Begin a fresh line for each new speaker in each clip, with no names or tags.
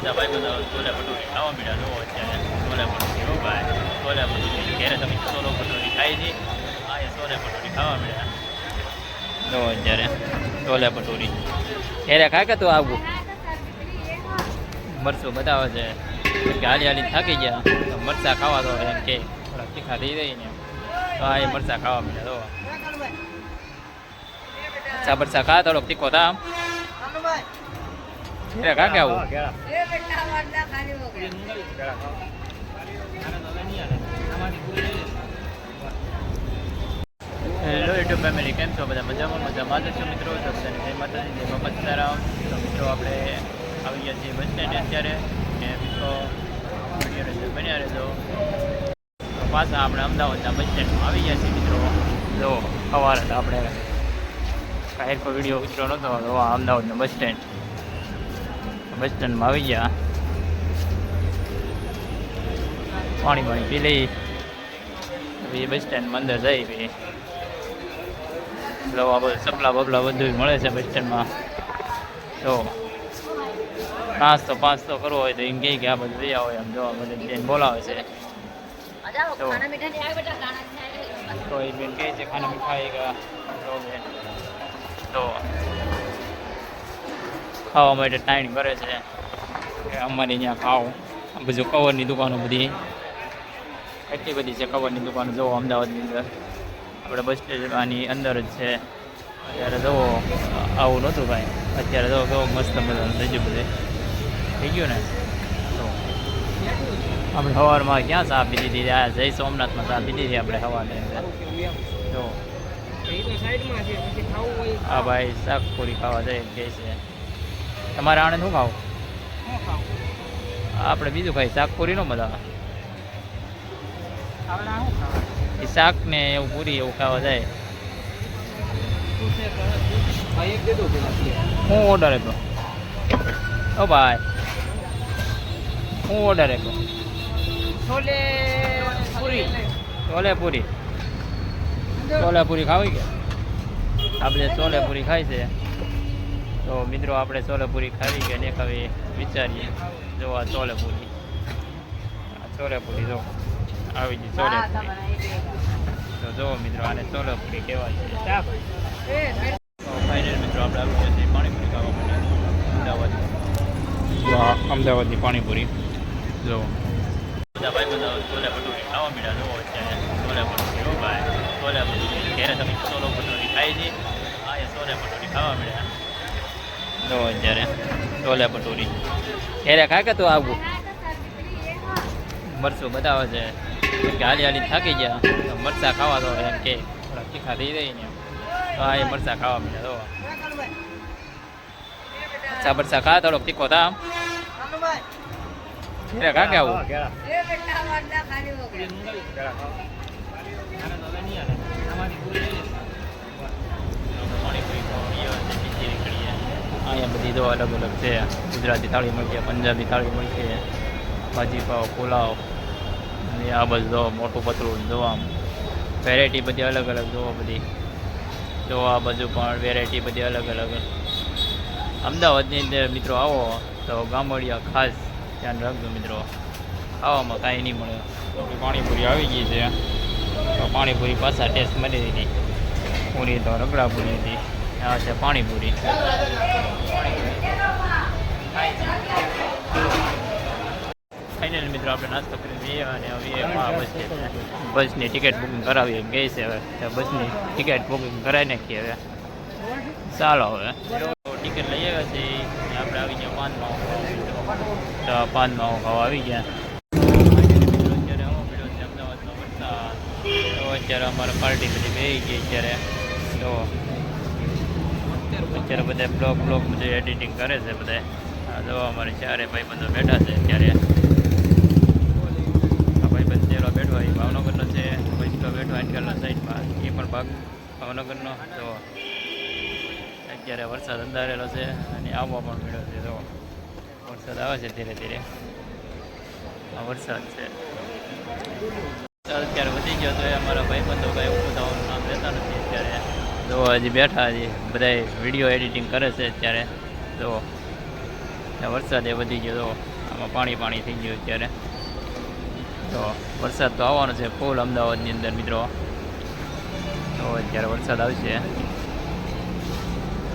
બધા ભાઈ ખાવા મળ્યા ખાઈ છે ખાવા મળ્યા જોવો અત્યારે છોલે ભટુરી ઘેરે ખાય કે તું આવું? મરચું બતાવે છે. કે હાલી થાકી ગયા. તો મરચા ખાવા દો એમ કે. થોડાક તીખા થઈ રહી ને તો એ મરચા ખાવા મળ્યા તો મરચા બરચા ખા, થોડોક તીખો થા ઘેરે ખા કે આવું? હેલો યુટ્યુબ ફેમિલી કેમ છો? બધા મજામાં? મજામાં જ છો મિત્રો? તો બધાને જય માતાજી, જય બાપા સીતારામ. તો મિત્રો, આપણે આવી ગયા છીએ બસ સ્ટેન્ડ અત્યારે. ને મિત્રો બન્યા રહેજો. તો પાછા આપણે અમદાવાદના બસ સ્ટેન્ડમાં આવી ગયા છીએ મિત્રો. જો, સવારે આપણે કાંઈ વીડિયો ઉતરો નહોતો. અમદાવાદનું બસ સ્ટેન્ડ. બસ સ્ટેન્ડમાં આવી ગયા. પાણી પાણી પી લઈ. પછી બસ સ્ટેન્ડમાં અંદર જઈ પછી લો આ બધું સપલા બપલા બધું મળે છે બસ સ્ટેન્ડમાં. તો નાસ્તો પાસ્તો કરવો હોય તો એમ કહે કે આ બધું લઈ આવો એમ જો બધે બેન બોલાવે છે. તો એ બેન કહે છે ખાના મીઠાઈ તો બેન. તો ખાવા માટે ટાઈમ કરે છે. કે અમારે અહીંયા ખાવ. બધું કવરની દુકાનો બધી. એટલી બધી છે કવરની દુકાનો. જુઓ અમદાવાદની અંદર. આપણે બસ સ્ટેશનની અંદર જ છે. અત્યારે જુઓ આવું નહોતું ભાઈ. અત્યારે જુઓ કેવો મસ્ત મજાનું થઈ ગયું બધે. થઈ ગયું ને? તો આપણે સવારમાં ક્યાં ચા પી દીધી આ જય સોમનાથમાં ચા પી દીધી આપણે સવારની અંદર. તો હા ભાઈ શાક પૂરી ખાવા જઈએ કહે છે. તમારે આણે શું ખાવું? આપણે બીજું ખાઈ શાક પૂરી નો મજા આવે એ શાક ને એવું પૂરી એવું ખાવા જાય. હું ઓર્ડર આપ્યો. ઓ ભાઈ. હું ઓર્ડર આપ્યો.
છોલે પૂરી.
છોલે પૂરી. છોલે પૂરી ખાવી કે? આપણે છોલે પૂરી ખાઈ છે. તો મિત્રો, આપણે છોલે ખાવી કે ને હવે વિચારીએ. જો આ છોલે પૂરી આ ચોલેપુરી પૂરી જો. આવી ગઈ ચોલેપુરી તો જો મિત્રો, આને છોલે પૂરી કહેવાય છે. ફાઇનલ મિત્રો, આપણે પાણીપુરી ખાવા માટે. અમદાવાદ. જો અમદાવાદની પાણીપુરી. જો. બધા ભાઈ બધા છોલે ભટુરી ખાવા મળ્યા જોવો અત્યારે. છોલે ભટુરી ભાઈ. છોલે ભટુરી ઘેરે તમે છોલો ભટુરી ખાઈ છે આ છોલે ભટુરી ખાવા મળ્યા. જો અત્યારે છોલે ભટુરી ઘેરે ખાય કે તું આવું? મરચું છે. કે હાલી થાકી ગયા. તો મરચા ખાવા તો એમ કે. થોડા તીખા થઈ રહી ને તો એ મરચા ખાવા મળ્યા તો. મરચા બરચા ખા, થોડોક તીખો થા ઘેરે ખા કે આવું? અહીંયા બધી તો અલગ અલગ છે. ગુજરાતી થાળી મળશે પંજાબી થાળી મળશે ભાજી પાવ, પુલાવ, અને આ બધું જો મોટું પતલું જો આમ વેરાયટી બધી અલગ અલગ જોવો બધી. જો આ બાજુ પણ વેરાયટી બધી અલગ અલગ. અમદાવાદની અંદર મિત્રો આવો, તો ગામડિયા ખાસ ધ્યાન રાખજો મિત્રો. ખાવામાં કાંઈ નહીં મળે. પાણીપુરી આવી ગઈ છે. તો પાણીપુરી પાછા ટેસ્ટ મળી હતી. પૂરી તો રગડા પૂરી હતી. આ છે પાણીપુરી. ફાઇનલ મિત્રો આપણે નાસ્તો કરી લઈએ અને હવે બસ છે. બસની ટિકિટ બુકિંગ કરાવી એમ કહે છે હવે. બસની ટિકિટ બુકિંગ કરાવી નાખીએ હવે. ચાલો હવે. ટિકિટ લઈ આવ્યા છે. આપણે આવી ગયા પાન માવો તો પાન માવો ખાવા આવી ગયા. અત્યારે તો અત્યારે અમારે પાર્ટી બધી બે ગઈ અત્યારે. તો અત્યારે બધા બ્લોગ બ્લોગ બધું એડિટિંગ કરે છે બધા, આ જો અમારે ચારે ભાઈબંધો બેઠા છે અત્યારે. આ ભાઈબંધ ચેલો બેઠો એ ભાવનગરનો છે વૈષ્ણવ બેઠો આજકાલના સાઈડમાં, એ પણ ભાગ, ભાવનગરનો તો અત્યારે વરસાદ અંધારેલો છે અને આવવા પણ મળ્યો છે તો વરસાદ આવે છે ધીરે ધીરે. આ વરસાદ છે. અત્યારે વધી ગયો તો એ અમારા ભાઈબંધો કાંઈ ઊભું થવાનું જો હજી બેઠા હજી બધા વીડિયો એડિટિંગ કરે છે અત્યારે. તો વરસાદ એ વધી ગયો તો આમાં પાણી પાણી થઈ ગયું અત્યારે. તો વરસાદ તો આવવાનો છે ફૂલ અમદાવાદની અંદર મિત્રો. તો અત્યારે વરસાદ આવશે.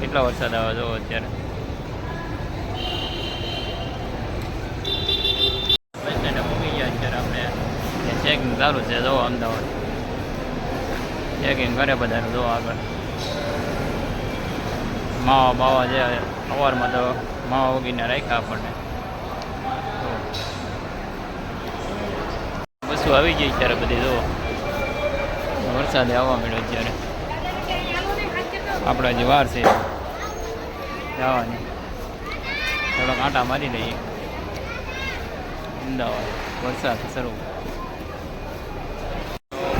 કેટલા વરસાદ આવે જો અત્યારે? ચેકિંગ ચાલુ છે જો અમદાવાદ. ચેકિંગ કરે બધાનું જો આગળ. માવા બાવા જે સવારમાં તો માવા ઉગીને રાખ્યા આપણને. બસો આવી ગઈ ત્યારે બધી જો વરસાદે આવવા મળ્યો અત્યારે. આપણા જે વાર છે, જવાની. થોડાક આંટા મારી લઈએ. અમદાવાદ, વરસાદ શરૂ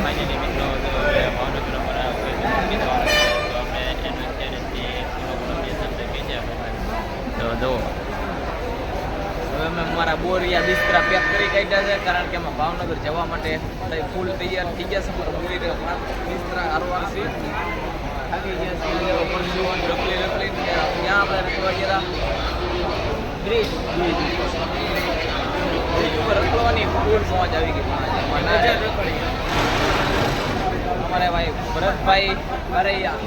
ફાઇનલી મિત્રો તો આપણે ભાવનગર અમારા કોઈ મિત્રો આવે છે. તો આપણે એનું અત્યારે જે થોડો ઘણો જે શબ્દ કહે છે આપણે તો જુઓ
હવે બોર યા બિસ્તરા પેક કરી કાઢ્યા છે, કારણ કે અમે ભાવનગર જવા માટે ફૂલ તૈયાર થઈ ગયા છે. મારા બોરિયા બિસ્તરા હારવાર છે. થાકી ગયા છે પરસેવો રખલી રખલી ત્યાં આપણે રખવા ગયા બ્રિજ બ્રિજ રખવાની ફૂલ મોજ આવી ગઈ. અમારે ભાઈ ભરતભાઈ અરૈયા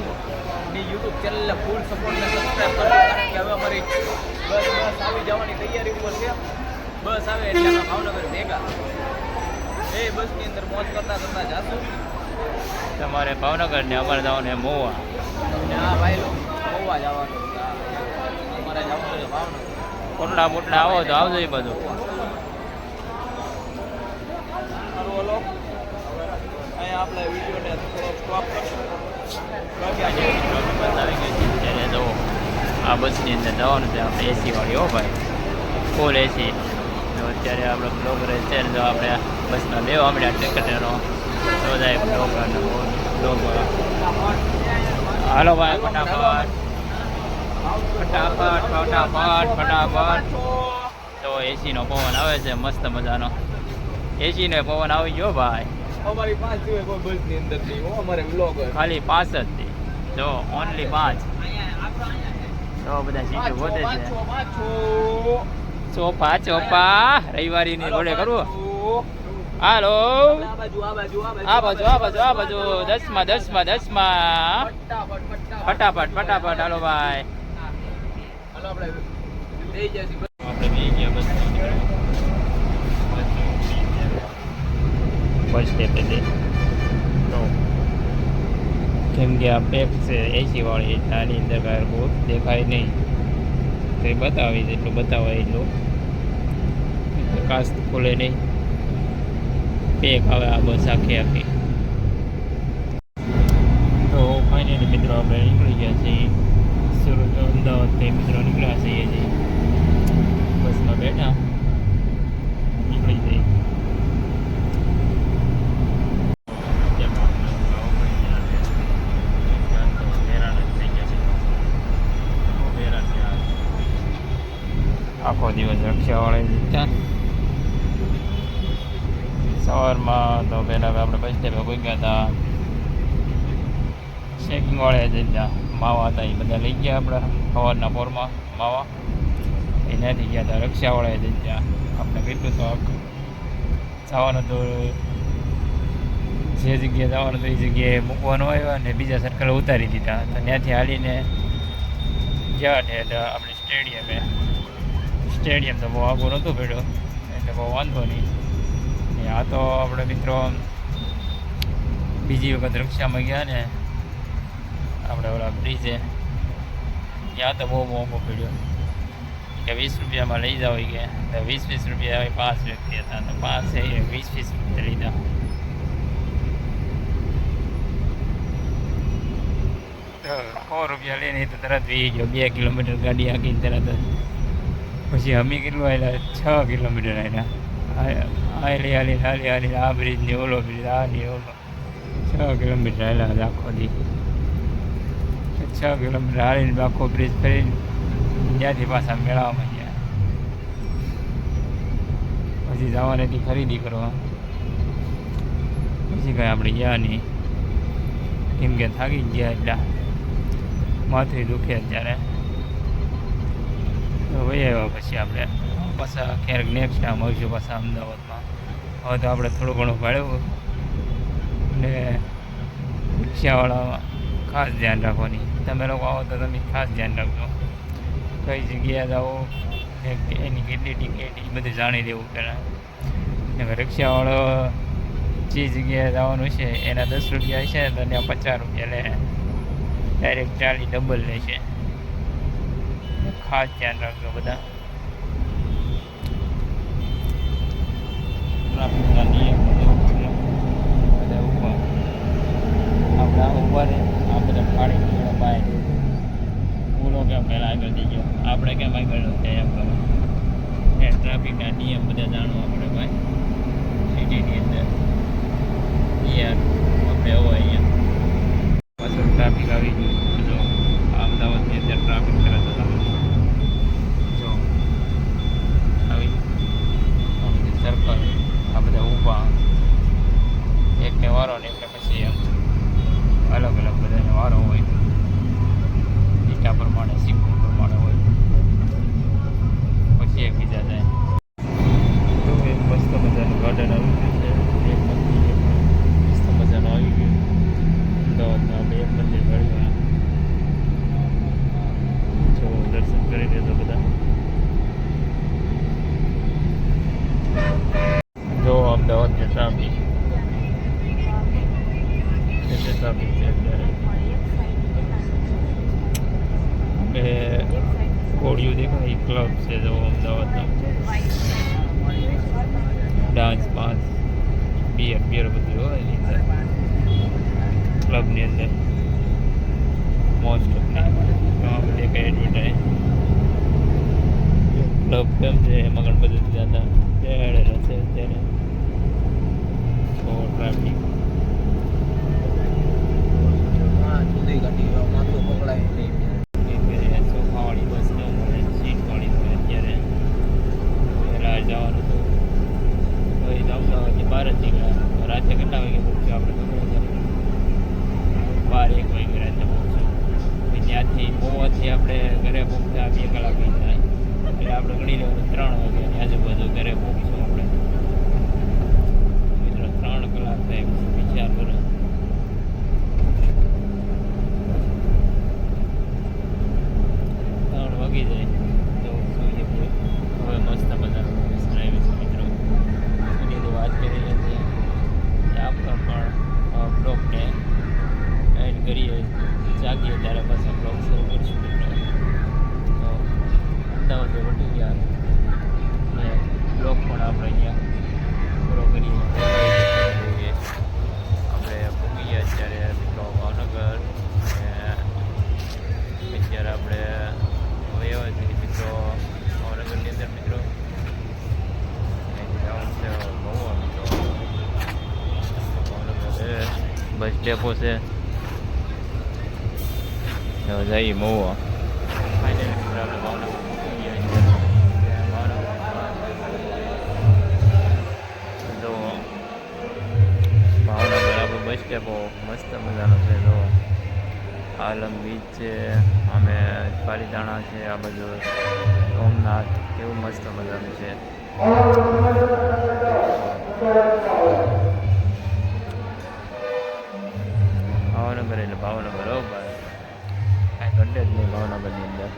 ની યુટ્યુબ ચેનલને ફૂલ સપોર્ટ ને સબસ્ક્રાઇબ કરજો, કારણ કે હવે અમારી બસ બસ આવી જવાની તૈયારી ઉપર છે. બસ આવે એટલે ભાવનગર ભેગા. એ બસની અંદર મોજ કરતા કરતા જાશું.
તમારે ભાવનગર ને અમારે જવાનું છે મોવા.
અને ભાઈ ગોવા જવાનું. અમારે જવાનું છે ભાવનગર.
કોટડા બોટડા આવો તો આવજો એ બધું.
આપણે વિડીયોને થોડો સ્ટોપ કરશું.
બસ ગઈ છે. ત્યારે જુઓ આ બસની અંદર જવાનું છે. આપણે એસી વાળી હો ભાઈ. ફૂલ એસી. તો અત્યારે આપણે બ્લોગ ને જો આપણે બસમાં લેવા મળ્યા ટિકટનો જાય બ્લોગ બ્લોગ હાલો ભાઈ ફટાફટ. ફટાફટ ફટાફટ ફટાફટ. તો એસીનો પવન આવે છે મસ્ત મજાનો. એસીનો પવન આવી ગયો ભાઈ.
અમારી પાંચ બસની અંદર અમારે બ્લોગ
ખાલી પાંચ જ હતી જો ઓનલી પાંચ. તો બધા સીટો વધે છે. ચોપા ચોપા. રવિવારીની ઘોડે કરવું. હાલો.
આ બાજુ આ બાજુ
આ બાજુ. દસમાં દસમાં દસમાં.
ફટાફટ ફટાફટ.
હાલો ભાઈ. કેમ કે આ પેક છે, એસી વાળી આની અંદર કાંઈ દેખાય નહીં. તો એ એટલું બતાવાય એટલું કાસ્ત ખોલે નહીં. પેક આવે આ બસ આખી આખી. તો ફાઇનલી મિત્રો આપણે નીકળી ગયા છીએ. સુરત અમદાવાદથી મિત્રો નીકળ્યા છીએ બસમાં બેઠા નીકળી જઈ આખો દિવસ રક્ષાવાળા જીતતા સવારમાં તો પહેલાં આપણે બસ સ્ટેપે કોઈ ગયા હતા. ચેકિંગ જઈ જતા માવા હતા એ બધા લઈ ગયા આપણે સવારના પોરમાં માવા. એ નથી ગયા હતા રક્ષાવાળાએ જતા આપણે કેટલું તો જવાનું તો જે જગ્યાએ જવાનું તો એ જગ્યાએ મૂકવાનું આવ્યા અને બીજા સર્કલ ઉતારી દીધા. તો ત્યાંથી હાલીને ગયા ને એટલે આપણે સ્ટેડિયમે સ્ટેડિયમ તો બહુ આગળ નહોતું પડ્યો એટલે બહુ વાંધો નહીં. આ તો આપણે મિત્રો બીજી વખત રક્ષામાં ગયા ને, આપણે ઓલા બ્રિજે. ત્યાં તો બહુ મોંઘો પડ્યો કે વીસ રૂપિયામાં લઈ જાવ કે, તો વીસ વીસ રૂપિયા હોય પાંચ વ્યક્તિ હતા, તો પાંચ એ વીસ વીસ રૂપિયા લીધા સો રૂપિયા લઈને તો તરત વી ગયો, બે કિલોમીટર ગાડી આખી તરત પછી અમે કેટલું આવેલા છ કિલોમીટર આવેલા હાલી હાલી હાલી હાલી આ બ્રિજ ને ઓલો બ્રિજ આ ને ઓલો. છ કિલોમીટર આવેલા આખો દી. છ કિલોમીટર હાલીને આખો બ્રિજ ફરીને ત્યાંથી પાછા મેળામાં ગયા. પછી જવાની હતી ખરીદી કરવા. પછી કાંઈ આપણે ગયા નહીં. કેમ કે થાકી ગયા એટલા. માથું દુખે અત્યારે. વહી આવ્યા પછી આપણે પાછા ક્યારેક નેક્સ્ટ ટાઈમ આવીશું પાછા અમદાવાદમાં. હવે તો આપણે થોડું ઘણું ભાડ્યું અને રિક્ષાવાળા ખાસ ધ્યાન રાખવાની. તમે લોકો આવો તો તમે ખાસ ધ્યાન રાખજો. કઈ જગ્યાએ જાઓ એની કેટલી ટિકિટ એ બધું જાણી લેવું પહેલાં. રિક્ષાવાળો જે જગ્યાએ જવાનું છે, એના દસ રૂપિયા છે તો ત્યાં પચાસ રૂપિયા લે. ડાયરેક્ટ ચાલી ડબલ લે છે ખાસ ધ્યાન રાખજો બધા ટ્રાફિકના નિયમ. બધા ઊભા આપણે ઊભા રહે આ બધા ફાડી નીકળે બહાર પૂરો કેમ પહેલાં આગળ થઈ ગયો આપણે કેમ આગળ થાય એમ કરો ટ્રાફિકના નિયમ બધા જાણવા પડે ભાઈ સિટીની અંદર યાર આપણે હોય અહીંયા પાછળ ટ્રાફિક આવી ગયું જો અમદાવાદની અંદર ટ્રાફિક કરે તો તમે જો આવી સર્કલ આ બધા ઊભા એકને વારો ને એકને પછી એમ અલગ અલગ બધાને વારો હોય ઈટા પ્રમાણે સિક્વન્સ પ્રમાણે હોય પછી એક બીજા જાય તો એક મસ્ત મજાનું ગાર્ડન આવી ગયું છે એક મંદિર એક મસ્ત મજાનું આવી ગયું અમદાવાદમાં આપણે એક મંદિર મળ્યું જો દર્શન કરી લેજો બધા જો અમદાવાદની ટ્રાફિક કેટલી ટ્રાફિક છે અત્યારે કોળિયું દેખાય ક્લબ છે જો અમદાવાદનો ડાન્સ બાન્સ બિયર બિયર બધું હોય એની અંદર ક્લબની અંદર મોસ્ટ ઓફની આમાં દેખાય એડવર્ટાઈઝ ક્લબ કેમ છે એમાં ઘણા બધા જતા બેહાડેલા છે અત્યારે તો ટ્રાફિક
હા જુદી ગાડી માથું પકડાય નહીં
સોફાવાળી બસ ન મળે સીટવાળી મળે અત્યારે પહેલાં જવાનું હતું તો એ અમદાવાદથી બહાર જ નીકળ્યા રાતે કેટલા વાગે પહોંચ્યો આપણે ખબર નથી બાર એક વાગે રાતે પહોંચ્યો પછી ત્યાંથી મોવાથી આપણે ઘરે પહોંચતા બે કલાક થઈ જાય એટલે આપણે ગણી લેવાનું ત્રણ વાગ્યાની આજુબાજુ ઘરે પહોંચીશું આપણે મિત્રો ત્રણ કલાક થાય પછી વિચાર કરો ત્રણ વાગી જાય તો સૂર્ય હવે મસ્ત મજાનું લોકેશન આવ્યું છે મિત્રો સૂર્યની વાત કરી રહ્યા છીએ કે આપણે પણ બ્લોગને એડ કરીએ જાગીએ ત્યારે પાછા બ્લોગ શરૂ કરીશું મિત્રો તો અમદાવાદ વટી ગયા ને બ્લોગ પણ આપણે અહીંયા પૂરો કરીએ આપણે ભૂગી ગયા અત્યારે મિત્રો ભાવનગર. અત્યારે આપણે હવે એવા છે મિત્રો ભાવનગરની અંદર મિત્રો. બસ ડેપો છે જઈએ મહુવા બસ ડેપો મસ્ત મજાનો છે. તો આલમ બીચ છે, અમે પાલીતાણા છે, આ બાજુ સોમનાથ, કેવું મસ્ત મજાનું છે. ભાવનગર એટલે ભાવનગર, હો ભાઈ. કાંઈ ઘટે જ નહીં ભાવનગરની અંદર.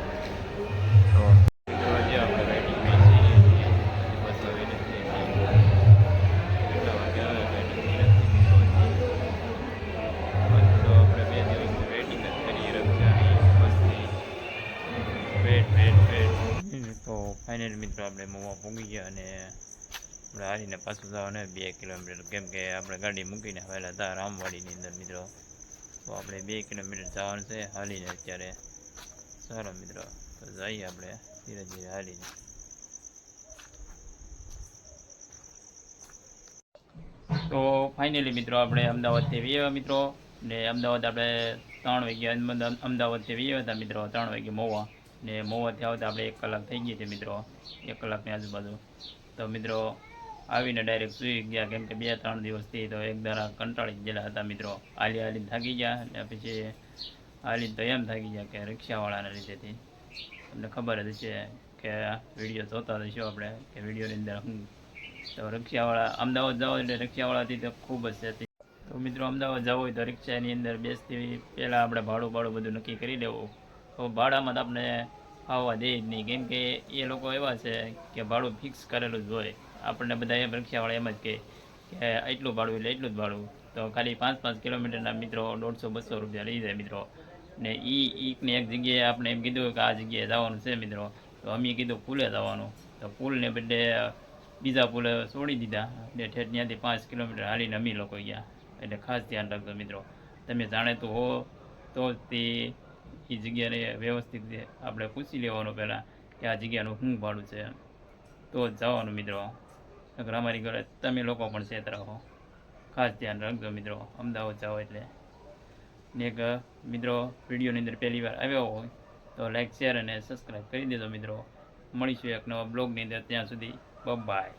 તો આપણે મોવા પહોંચી ગયા અને આપણે હારીને પાછું જવાનું બે કિલોમીટર. કેમ કે આપણે ગાડી મૂકીને આવેલા હતા રામવાડીની અંદર, મિત્રો. તો આપણે બે કિલોમીટર જવાનું છે હાલીને અત્યારે. સારો મિત્રો. તો જઈએ આપણે ધીરે ધીરે હાલીને. તો ફાઇનલી મિત્રો, આપણે અમદાવાદથી આવ્યા, મિત્રો. ને અમદાવાદ આપણે ત્રણ વાગ્યા અમદ- અમદાવાદથી વીએ હતા, મિત્રો. ત્રણ વાગે મોવા. ને મોવાથી આવતા આપણે એક કલાક થઈ ગઈ છે મિત્રો. એક કલાકની આજુબાજુ. તો મિત્રો, આવીને ડાયરેક્ટ સૂઈ ગયા કેમ કે બે ત્રણ દિવસથી તો એક દાડા કંટાળી ગયેલા હતા મિત્રો. હાલી હાલીને થાકી ગયા ને પછી આલી તો એમ થાકી ગયા કે રિક્ષાવાળાના લીધેથી. તમને ખબર જ છે કે વીડિયો જોતા રહીશું આપણે કે વિડીયોની અંદર તો રિક્ષાવાળા, અમદાવાદ જાઓ એટલે રિક્ષાવાળાથી તો ખૂબ જ છે. તો મિત્રો, અમદાવાદ જવું હોય તો રિક્ષાની અંદર બેસતી પહેલાં આપણે ભાડું ભાડું બધું નક્કી કરી લેવું. તો ભાડામાં આપણે આવવા દે જ નહીં. કેમ કે એ લોકો એવા છે કે ભાડું ફિક્સ કરેલું જ હોય. આપણને બધા એમ રક્ષાવાળા એમ જ કહે કે એટલું ભાડું એટલે એટલું જ ભાડું. તો ખાલી પાંચ પાંચ કિલોમીટરના મિત્રો દોઢસો બસો રૂપિયા લઈ જાય મિત્રો. ને એ એકને એક જગ્યાએ આપણે એમ કીધું કે આ જગ્યાએ જવાનું છે મિત્રો. તો અમે કીધું પુલે જવાનું. તો પુલને બદલે બીજા પુલે છોડી દીધા. એટલે ઠેઠ ત્યાંથી પાંચ કિલોમીટર હાલીને અમે લોકો ગયા. એટલે ખાસ ધ્યાન રાખજો મિત્રો. તમે જાણે તો હો, તો તે એ જગ્યાને વ્યવસ્થિત રીતે આપણે પૂછી લેવાનું પહેલાં કે આ જગ્યાનું શું ભાડું છે તો જ જવાનું મિત્રો. નકર અમારી ઘરે તમે લોકો પણ સેત રહો ખાસ ધ્યાન રાખજો મિત્રો. અમદાવાદ જાઓ એટલે. ને એક, મિત્રો, વિડીયોની અંદર પહેલી વાર આવ્યો હોય તો લાઈક શેર અને સબસ્ક્રાઈબ કરી દેજો મિત્રો. મળીશું એક નવા બ્લોગની અંદર. ત્યાં સુધી બાય